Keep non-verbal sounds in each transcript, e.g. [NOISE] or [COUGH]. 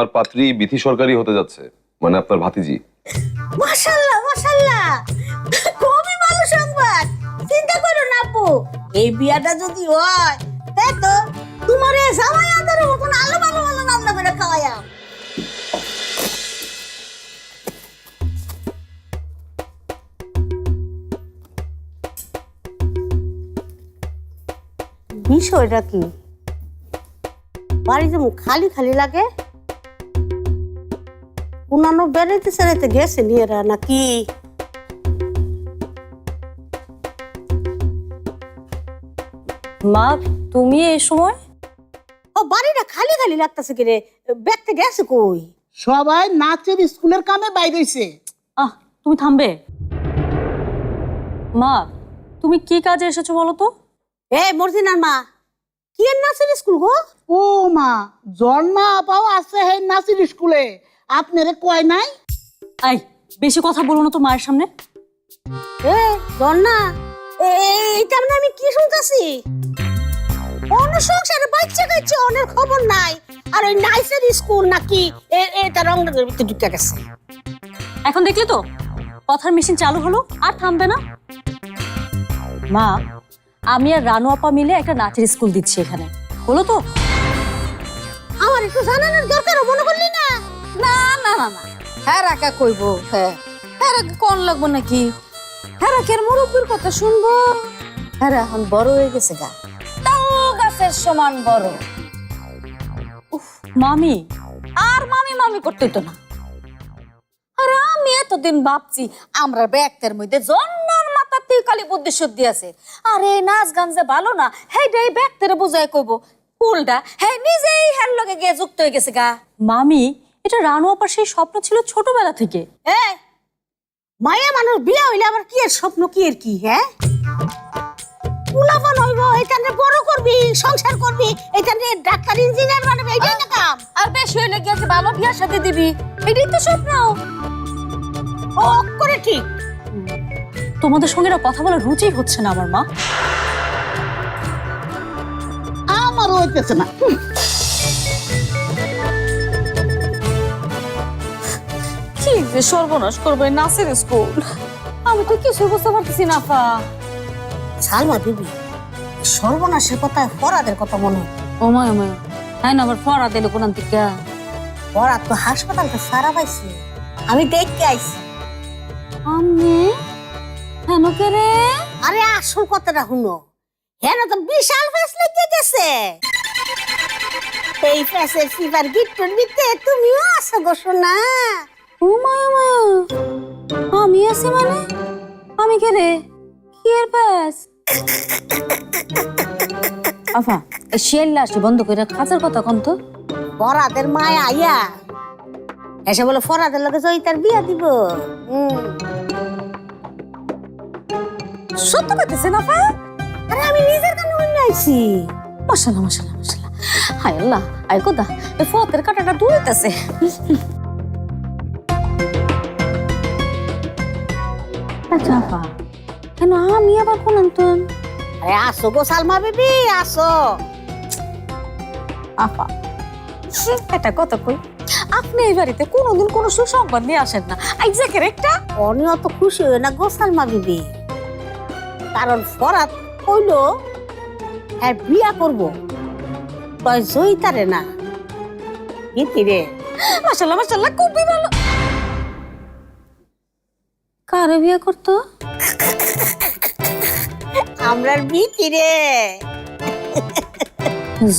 আমার পাত্রী বিথি সরকারি হতে যাচ্ছে মানে আপনার ভাতিজি। মাশাল্লাহ মাশাল্লাহ। খুবই ভালো সংবাদ। চিন্তা করো না আপু, এই বিয়াটা যদি হয়, তাই তো তোমার এই জামাই আদরের মতন আলো ভালো ভালো রান্না করে খাওয়াইয়া বিষয়টা কি? বাড়িতে খালি খালি লাগে? অন্যান্য বেড়াইতে সেড়াইতে গেছে নিয়েরা নাকি? মা তুমি এই সময়? ও বাড়িটা খালি খালি লাগতেছে কি রে ব্যাগতে গেছে কই? সবাই নাচের স্কুলের কামে বাইরেছে আহ তুমি থামবে? মা তুমি কি কাজে এসেছ বলো তো? এ মর্জিনার মা কি নাচের স্কুল গো? ও মা জন্মা আপাও আছে হে নাচের স্কুলে। আপনারে কয় নাই? আই বেশি কথা বলো না তো মায়ের সামনে। এ এ- এইটা মানে আমি কি শুনতেছি? অন্য সংসারে বাচ্চা কাচ্চা অনেক খবর নাই আর ওই নাইসের স্কুল নাকি এটা রংনগরের ভিতরে ঢুকে গেছে। এখন দেখলি তো কথার মেশিন চালু হলো আর থামবে না। মা আমি আর রানু আপা মিলে একটা নাচের স্কুল দিচ্ছি এখানে। হলো তো? আমার একটু জানানোর দরকার মনে করলি না না না না। হ্যাঁ রাখা কইব হ্যাঁ হ্যাঁ রাখা কোন লাগবো নাকি? হ্যাঁ রাখের মুরব্বীর কথা শুনব। হ্যাঁ এখন বড় হয়ে গেছে গা। তাও গাছের সমান বড়। মামি, আর মামি মামি করতে তো না। আরে আমি এতদিন ভাবছি, আমরা ব্যাগটার মধ্যে জন্নার মাথাতে খালি বুদ্ধি শুদ্ধি আছে। আর এই নাচ গান যে ভালো না হেইটাই ব্যাগটারে বুঝাই কইব। উল্টা হ্যাঁ নিজেই হ্যার লগে গিয়ে যুক্ত হয়ে গেছে গা। মামি এটা রানু আপার সেই স্বপ্ন ছিল ছোটবেলা থেকে। এ মায়া মানুষ বিয়া হইলে আবার কি এর স্বপ্ন কি এর কি হ্যাঁ? উলাপান হইব এখানে বড় করবি সংসার করবি এখানে ডাক্তার ইঞ্জিনিয়ার বানাবে এটাই না কাম। আর বেশি হইলে গিয়ে যে ভালো বিয়ার সাথে দিবি এটাই তো স্বপ্ন। ও করে ঠিক। তোমাদের সঙ্গে না কথা বলার রুচি হচ্ছে না আমার মা। আমারও হইতেছে না। কি যে সর্বনাশ করবে নাচের স্কুল? আমি তো কিছু বুঝতে পারতেছি না সালমা বিবি সর্বনাশের কথা ফরাদের কথা মনে হয়। ও হ্যাঁ না আবার ফরা দিল কোন ফরাদ তো হাসপাতালটা সারা পাইছে। আমি দেখতে আইছি। আমি হেন কে রে? আরে আসল কথাটা শুনো। হ্যাঁ তো বিশাল ফেস লেগে গেছে। এই ফেসের ফিভার গিট্টুর ভিতরে তুমিও আছো গো শোনা ও মা ও আমি আছি মানে? আমি কে রে? কি এর পাস আফা এই শিয়াল্লা আসি বন্ধ করে খাঁচার কথা কম তো। ফরাদের মায় আইয়া এসে বলে ফরাদের লোকে জয়িতার বিয়া দিব। হুম সত্য কথা না আরে আমি নিজের কানে হইলে আইছি। মাশাল্লাহ মাশাল্লাহ মাশাল্লাহ হায় আল্লাহ আয় কোদা এই ফতের কাটাটা দুইতেছে আপা কেন আমি আবার কোন আন্তন আরে আসো গো সালমা বিবি আসো। আপা এটা কত কই আপনি এই বাড়িতে কোনোদিন কোনো সুসংবাদ নিয়ে আসেন না। একটা। অনি অত খুশি হয়ে না গো সালমা বিবি। কারণ ফরাত কইল হ্যাঁ বিয়া করব। তয় জয়িতারে না। গীতি রে। মাশাল্লাহ মাশাল্লাহ খুবই ভালো। কারে বিয়ে করতো? আমরার বিতি রে?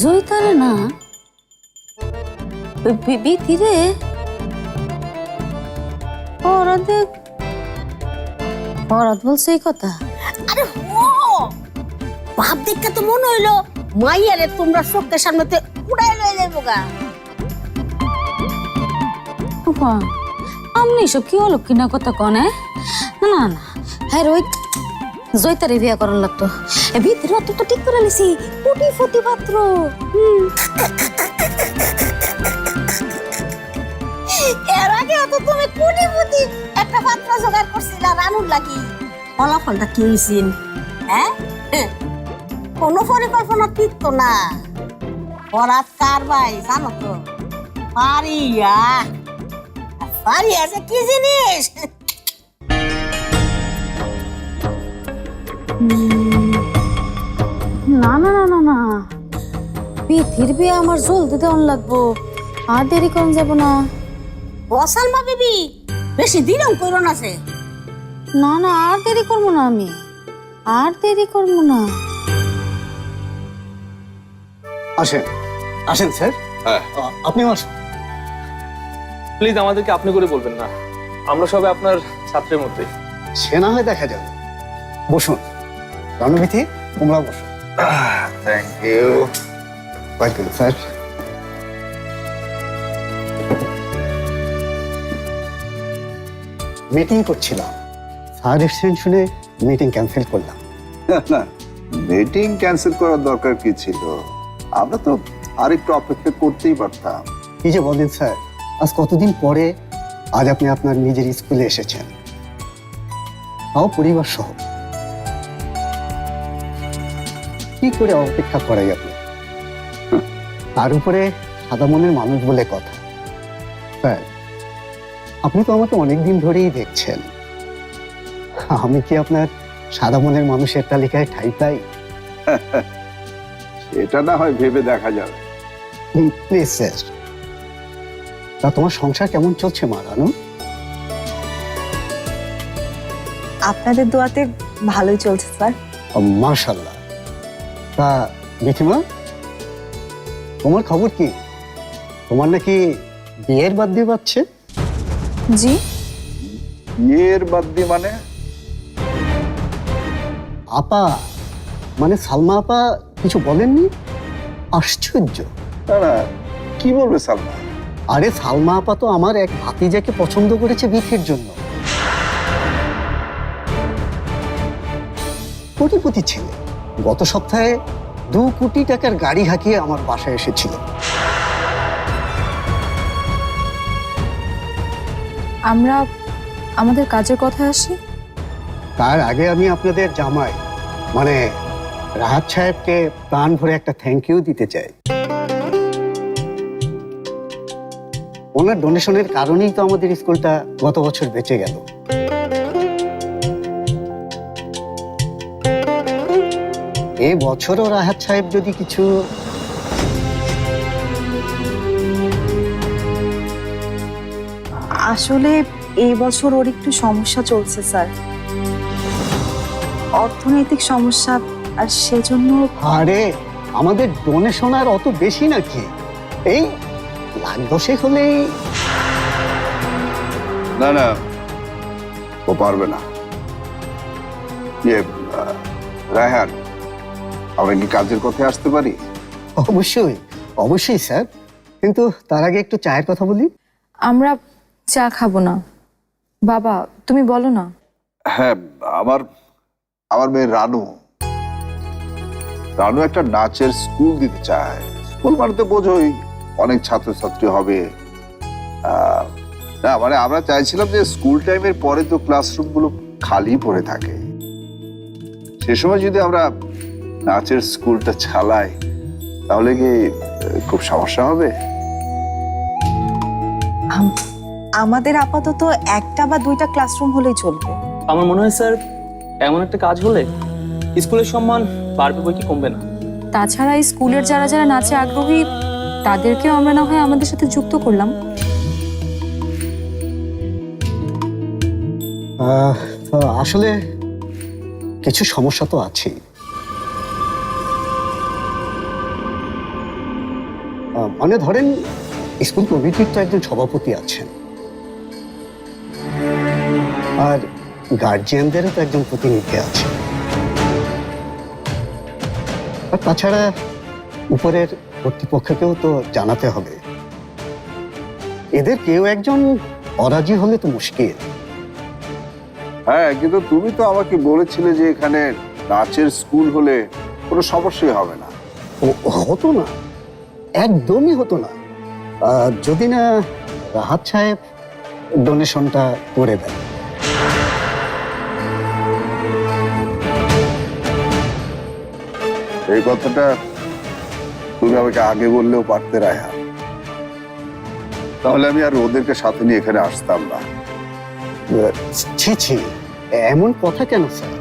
জয়িতারে না। বিধি রে। পরাদ পরাদ বলছে এই কথা। আরে ও ভাব দেখতে তো মনে হইল মাইয়ারে তোমরা চোখের সামনেতে উড়াই লয়ে যাইবো গা। আমনি এসব কি হলো কিনা কথা কনে না না না। হ্যাঁ রোহিত, জয়তারে বিয়া করার লাগতো। ভিতরে অত তো ঠিক করে লিছি কোটি ফতি পাত্র। এর আগে তো তুমি কোটি কোটি একটা পাত্র জোগাড় করছিলা, রানুর লাগি। ফলাফলটা কি হয়েছিল হ্যাঁ? কোনো পরিকল্পনা ঠিক তো না। বরাত কার ভাই, জানো তো। পারিয়া। পারিয়া যে কি জিনিস? না না না না না। বিথির বিয়ে আমার জলদি দেওয়ান লাগবো। আর দেরি করুন যাব না। বসালমা বিবি বেশি দিনও করো না সে। না না আর দেরি করব না আমি। আর দেরি করব না। আসেন। আসেন স্যার। হ্যাঁ। আ- আপনিও প্লিজ আমাদেরকে আপনি করে বলবেন না। আমরা সবাই আপনার ছাত্রের মধ্যে সে না হয় দেখা যাবে। বসুন। রণবিথি তোমরা বসো। Thank you welcome sir meeting করছিলাম। স্যার এসছেন শুনে মিটিং ক্যান্সেল করলাম। না মিটিং ক্যান্সেল করার দরকার কি ছিল? আমরা তো আরেকটু অপেক্ষা করতেই পারতাম। কি যে বলেন স্যার আজ কতদিন পরে আজ আপনি আপনার নিজের স্কুলে এসেছেন? তাও পরিবার সহ কি করে অপেক্ষা করাই আপনি হুঁ, তার উপরে সাদা মনের মানুষ বলে কথা। স্যার আপনি তো আমাকে অনেকদিন ধরেই দেখছেন। আমি কি আপনার সাদা মনের মানুষের তালিকায় ঠাই পাই? [LAUGHS] এটা না হয় ভেবে দেখা যাবে। প্লিজ স্যার তা তোমার সংসার কেমন চলছে মা রানু? আপনাদের দোয়াতে ভালোই চলছে স্যার মার্শাল্লাহ তা মিথিমা তোমার খবর কি? তোমার নাকি বিয়ের বাদ দিয়ে পাচ্ছে জি। বিয়ের বাদ দিয়ে মানে? আপা মানে সালমা আপা কিছু বলেননি? আশ্চর্য। না না কি বলবে সালমা? আরে সালমা আপা তো আমার এক ভাতিজাকে পছন্দ করেছে বিথির জন্য। কোটিপতি ছেলে। গত সপ্তাহে দু কোটি টাকার গাড়ি হাঁকিয়ে আমার বাসায় এসেছিল। আমরা আমাদের কাজের কথা আসি? তার আগে আমি আপনাদের জামাই মানে রাহাত সাহেবকে প্রাণ ভরে একটা থ্যাংক ইউ দিতে চাই। ওনার ডোনেশনের কারণেই তো আমাদের স্কুলটা গত বছর বেঁচে গেল। এ বছরও রাহাত সাহেব যদি কিছু আসলে এই বছর ওর একটু সমস্যা চলছে স্যার। অর্থনৈতিক সমস্যা আর সেজন্য আরে আমাদের ডোনেশন আর অত বেশি নাকি? এই লাখ দশেক হলেই না না ও পারবে না। ইয়ে রায়হান আমরা কি কাজের কথায় আসতে পারি? অবশ্যই অবশ্যই স্যার। কিন্তু তার আগে একটু চায়ের কথা বলি। আমরা চা খাব না। বাবা তুমি বলো না। হ্যাঁ আমার আমার মেয়ে রানু। রানু একটা নাচের স্কুল দিতে চায়। স্কুল মানে বোঝোই অনেক ছাত্রছাত্রী হবে। আহ, না মানে আমরা চাইছিলাম যে স্কুল টাইমের পরে তো ক্লাসরুমগুলো খালি পড়ে থাকে। সে সময় যদি আমরা নাচের স্কুলটা চালাই তাহলে কি খুব সমস্যা হবে? আমাদের আপাতত একটা বা দুইটা ক্লাসরুম হলেই চলবে। আমার মনে হয় স্যার এমন একটা কাজ হলে স্কুলের সম্মান বাড়বে বই কি কমবে না? তাছাড়া এই স্কুলের যারা যারা নাচে আগ্রহী তাদেরকেও আমরা না হয় আমাদের সাথে যুক্ত করলাম। আহ, আসলে কিছু সমস্যা তো আছেই। মানে ধরেন স্কুল কমিটির তো একজন সভাপতি আছেন। আর গার্জিয়ানদেরও তো একজন প্রতিনিধি আছে আর তাছাড়া উপরের কর্তৃপক্ষকেও তো জানাতে হবে। এদের কেউ একজন অরাজি হলে তো মুশকিল। হ্যাঁ কিন্তু তুমি তো আমাকে বলেছিলে যে এখানে নাচের স্কুল হলে কোনো সমস্যাই হবে না। হতো না। একদমই হতো না। যদি না রাহাত সাহেব ডোনেশনটা করে দেন। এই কথাটা তুমি আমাকে আগে বললেও পারতে রায়হান। তাহলে আমি আর ওদেরকে সাথে নিয়ে এখানে আসতাম না। ছি ছি এমন কথা কেন স্যার?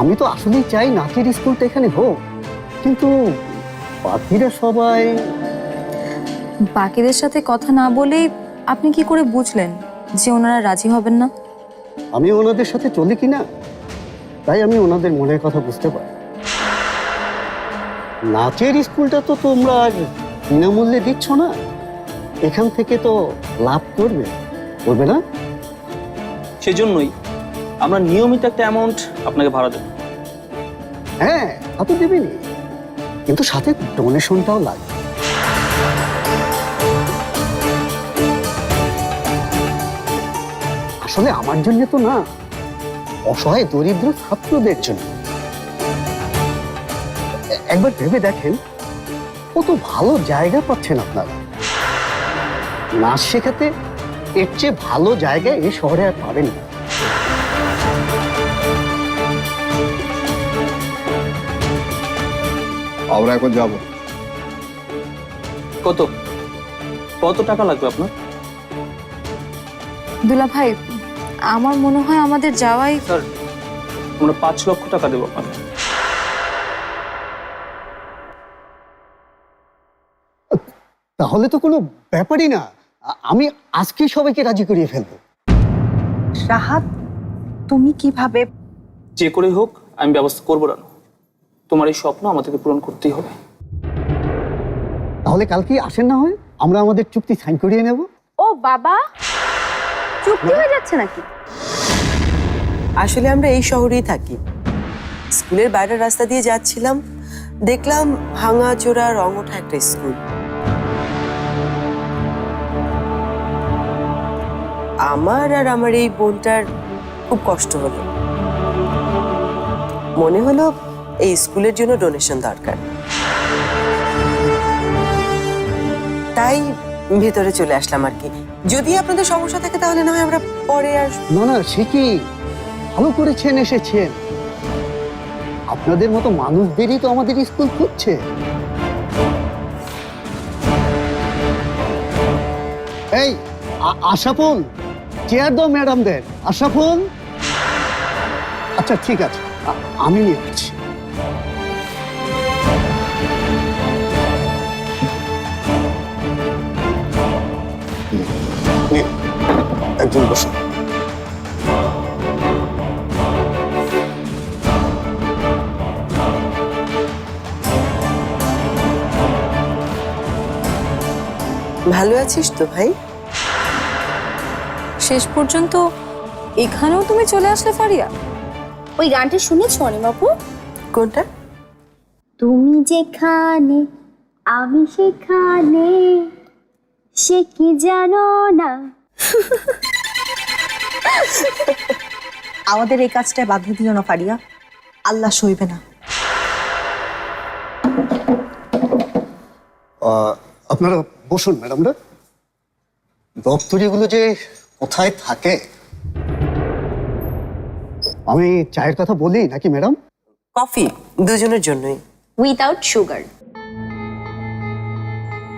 আমি তো আসলেই চাই নাচের স্কুলটা এখানে হোক। কিন্তু বাকিরা সবাই? বাকিদের সাথে কথা না বলেই আপনি কি করে বুঝলেন যে ওনারা রাজি হবেন না? আমি ওনাদের সাথে চলি কি না? তাই আমি ওনাদের মনের কথা বুঝতে পারি। নাচের স্কুলটা তো তোমরা আর বিনামূল্যে দিচ্ছ না। এখান থেকে তো লাভ করবে। করবে না? সেজন্যই আমরা নিয়মিত একটা অ্যামাউন্ট আপনাকে ভাড়া দেবো। হ্যাঁ তা তো দেবেনি কিন্তু সাথে ডোনেশনটাও লাগবে আসলে আমার জন্য তো না, অসহায় দরিদ্র ছাত্রদের জন্য। একবার ভেবে দেখেন, কত ভালো জায়গা পাচ্ছেন আপনারা। নাচ শেখাতে এর চেয়ে ভালো জায়গায় এই শহরে আর পাবেন না। আমরা এখন যাব। কত? কত টাকা লাগবে আপনার? দুলা ভাই আমার মনে হয় আমাদের যাওয়াই স্যার আমরা পাঁচ লক্ষ টাকা দেবো আপনাকে। তাহলে তো কোনো ব্যাপারই না। আমি আজকেই সবাইকে রাজি করিয়ে ফেলব। রাহাত তুমি কীভাবে যে করে হোক আমি ব্যবস্থা করব রানু তোমার এই স্বপ্ন আমাদেরকে পূরণ করতেই হবে। তাহলে কালকে আসেন না হয়? আমরা আমাদের চুক্তি সাইন করিয়ে নেব। ও বাবা! চুক্তি হয়ে যাচ্ছে নাকি? আসলে আমরা এই শহরেই থাকি। স্কুলের বাইরের রাস্তা দিয়ে যাচ্ছিলাম। দেখলাম ভাঙা চোরা রং ওঠা একটা স্কুল। আমার আর আমার এই বোনটার খুব কষ্ট হলো। মনে হলো এই স্কুলের জন্য ডোনেশন দরকার। তাই ভেতরে চলে আসলাম আর কি। যদি আপনাদের সমস্যা থাকে তাহলে না হয় আমরা পরে আর না না সে কি ভালো করেছেন এসেছেন। আপনাদের মতো মানুষদেরই তো আমাদের স্কুল খুঁজছে। এই আশাফুল চেয়ার দাও ম্যাডামদের আশাফুল? আচ্ছা ঠিক আছে। আমি নিয়ে নিন, একজন বসুন ভালো আছিস তো ভাই? শেষ পর্যন্ত এখানেও তুমি চলে আসলে ফারিয়া? ওই গানটা শুনেছো অনিমাপু? কোনটা? তুমি যেখানে আমি সেখানে সে কি জানো না? আমাদের এই কাজটায় বাধা দিও না পারিয়া আল্লাহ সইবে না। আহ, আপনারা বসুন ম্যাডামরা। দপ্তরিগুলো যে কোথায় থাকে? আমি চায়ের কথা বলি নাকি ম্যাডাম? কফি দুজনের জন্যই। উইদাউট সুগার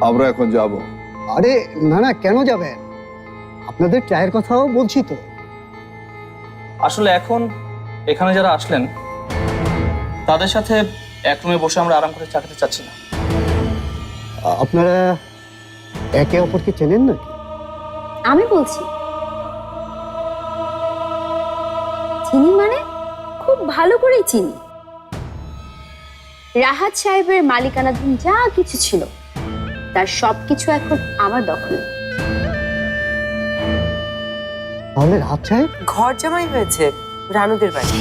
আমরা এখন যাব। আরে না না কেন যাবেন? আপনাদের চায়ের কথাও বলছি তো। আসলে এখন এখানে যারা আসলেন তাদের সাথে এক রুমে বসে আমরা আরাম করে চা খেতে চাচ্ছি না। আপনারা একে অপরকে চেনেন না আমি বলছি। চিনি মানে? খুব ভালো করেই চিনি। রাহাত সাহেবের মালিকানাধীন যা কিছু ছিল তার সবকিছু এখন আমার দখলে। তাহলে রাত সাহেব? ঘর জামাই হয়েছে রানুদের বাড়ি।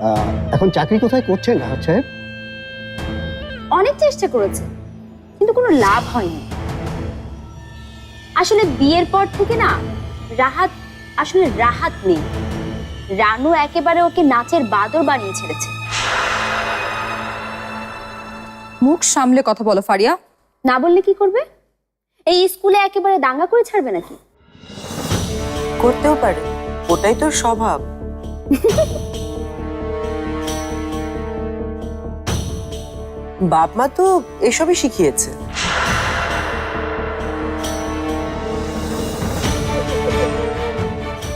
আহ, এখন চাকরি কোথায় করছেন রাত সাহেব? অনেক চেষ্টা করেছে কিন্তু কোনো লাভ হয়নি। আসলে বিয়ের পর থেকে না রাহাত আসলে রাহাত নেই। রানু একেবারে ওকে নাচের বাদর বানিয়ে ছেড়েছে। মুখ সামলে কথা বলো ফারিয়া। না বললে কি করবে? এই স্কুলে একেবারে দাঙ্গা করে ছাড়বে নাকি? করতেও পারে। ওটাই তোর স্বভাব। বাপ মা তো এসবই শিখিয়েছে।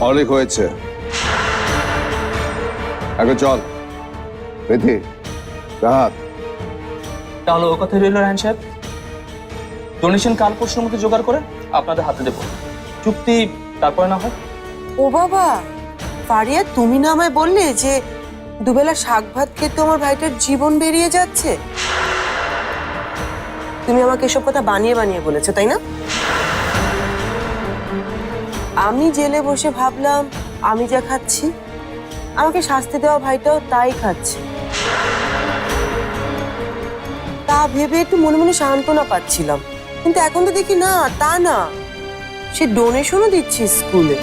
অনেক হয়েছে। এখন চল। বেঁধে রাত তাহলে ও কথা রইল রায়ন সাহেব। ডোনেশন কাল পরশুর মধ্যে জোগাড় করে আপনাদের হাতে দেবো। চুক্তি তারপরে না হয়। ও বাবা ফারিয়া তুমি না আমায় বললে যে দুবেলা শাক ভাত খেতে আমার ভাইটার জীবন বেরিয়ে যাচ্ছে? তুমি আমাকে এসব কথা বানিয়ে বানিয়ে বলেছ তাই না? আমি জেলে বসে ভাবলাম আমি যা খাচ্ছি আমাকে শাস্তি দেওয়া ভাইটাও তাই খাচ্ছে। তা ভেবে একটু মনে মনে সান্ত্বনা পাচ্ছিলাম। কিন্তু এখন তো দেখি না তা না। সে ডোনেশনও দিচ্ছি স্কুলে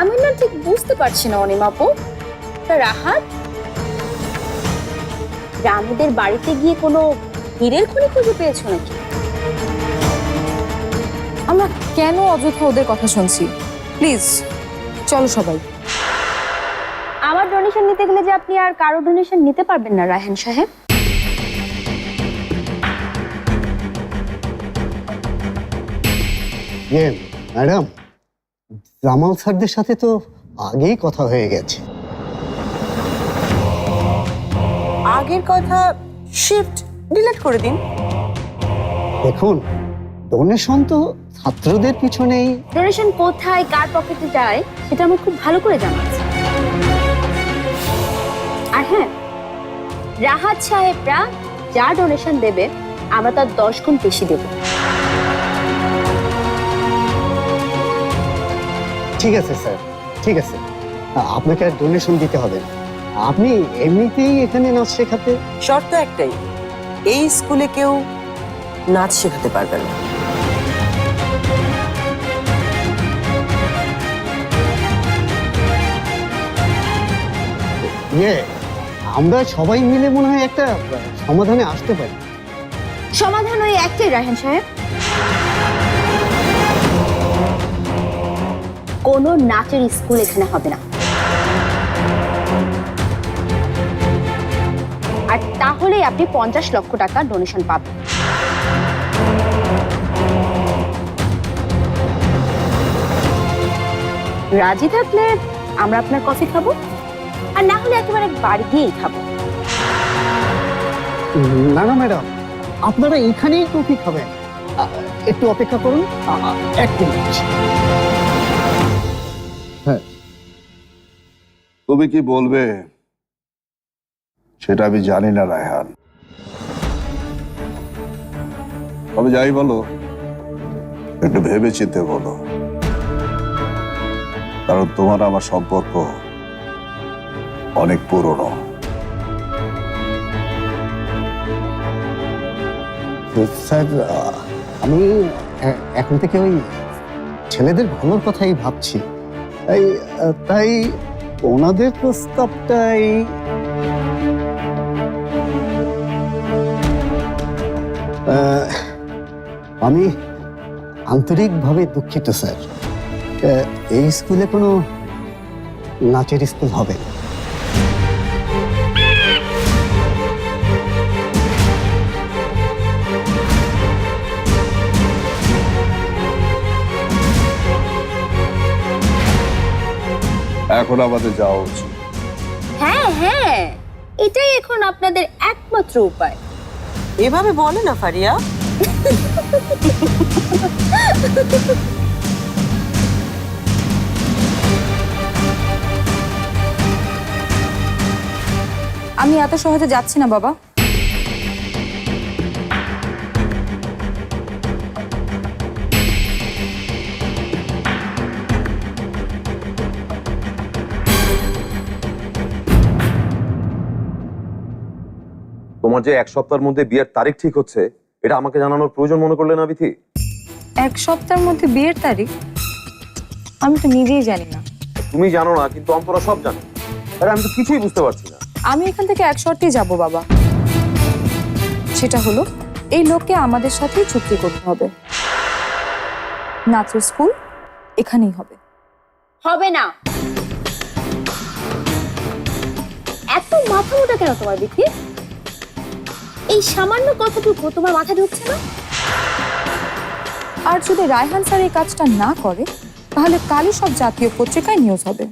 আমি না ঠিক বুঝতে পারছি না অনিমাপু তা রাহাত? রানুদের বাড়িতে গিয়ে কোনো হীরের খনি খুঁজে পেয়েছ নাকি? আমরা কেন অযথা ওদের কথা শুনছি? প্লিজ। চলো সবাই। আমার ডোনেশন নিতে গেলে যে আপনি আর কারও ডোনেশন নিতে পারবেন না রায়হান সাহেব। ইয়ে ম্যাডাম জামাল স্যারদের সাথে তো আগেই কথা হয়ে গেছে। আগের কথা শিফট ডিলিট করে দিন। দেখুন ডোনেশন তো ছাত্রদের পিছনেই ডোনেশন কোথায় কার পকেটে যায় সেটা আমার খুব ভালো করে জানা আছে। আর হ্যাঁ রাহাত সাহেবরা যা ডোনেশন দেবে আমরা তার দশ গুণ বেশি দেবো। ঠিক আছে স্যার। ঠিক আছে। আপনাকে আর ডোনেশন দিতে হবে না। আপনি এমনিতেই এখানে নাচ শেখাতে শর্ত একটাই এই স্কুলে কেউ নাচ শেখাতে পারবে না। ইয়ে আমরা সবাই মিলে মনে হয় একটা সমাধানে আসতে পারি। সমাধান ওই একটাই রাহেন সাহেব। কোনো নাচের স্কুল এখানে হবে না। আর তাহলেই আপনি পঞ্চাশ লক্ষ টাকা ডোনেশন পাবেন। রাজি থাকলে আমরা আপনার কফি খাব। আর না হলে একেবারে বাড়ি গিয়েই খাব। না না ম্যাডাম আপনারা এখানেই কফি খাবেন। একটু অপেক্ষা করুন এক মিনিট। তুমি কি বলবে? সেটা আমি জানি না রায়হান। তবে যাই বলো একটু ভেবে চিন্তে বলো। কারণ তোমার আমার সম্পর্ক অনেক পুরনো। স্যার আমি এখন থেকে ওই ছেলেদের ভালোর কথাই ভাবছি। তাই তাই ওনাদের প্রস্তাবটাই আমি আন্তরিকভাবে দুঃখিত, স্যার। এই স্কুলে কোনো নাচের স্কুল হবে না। এখন আমাদের যাওয়া উচিত। হ্যাঁ হ্যাঁ এটাই এখন আপনাদের একমাত্র উপায়। এভাবে বলে না ফারিয়া। আমি এত সহজে যাচ্ছি না বাবা। তোমার যে এক সপ্তাহের মধ্যে বিয়ের তারিখ ঠিক হচ্ছে এটা আমাকে জানানোর প্রয়োজন মনে করলে না বিথি? এক সপ্তাহের মধ্যে বিয়ের তারিখ? আমি তো নিজেই জানি না। তুমি জানো না কিন্তু অন্তরা সব জানে। আরে আমি তো কিছুই বুঝতে পারছি না। আমি এখান থেকে এক শর্তেই যাব বাবা। সেটা হলো এই লোককে আমাদের সাথেই চুক্তি করতে হবে। নাচের স্কুল এখানেই হবে। হবে না। এত মাথা মোটা কেন তোমার দেখি এই সামান্য কথাটুকু তোমার মাথা ঢুকছে না? আর যদি রায়হান স্যার এই কাজটা না করে, তাহলে কালই সব জাতীয় পত্রিকায় নিউজ হবে।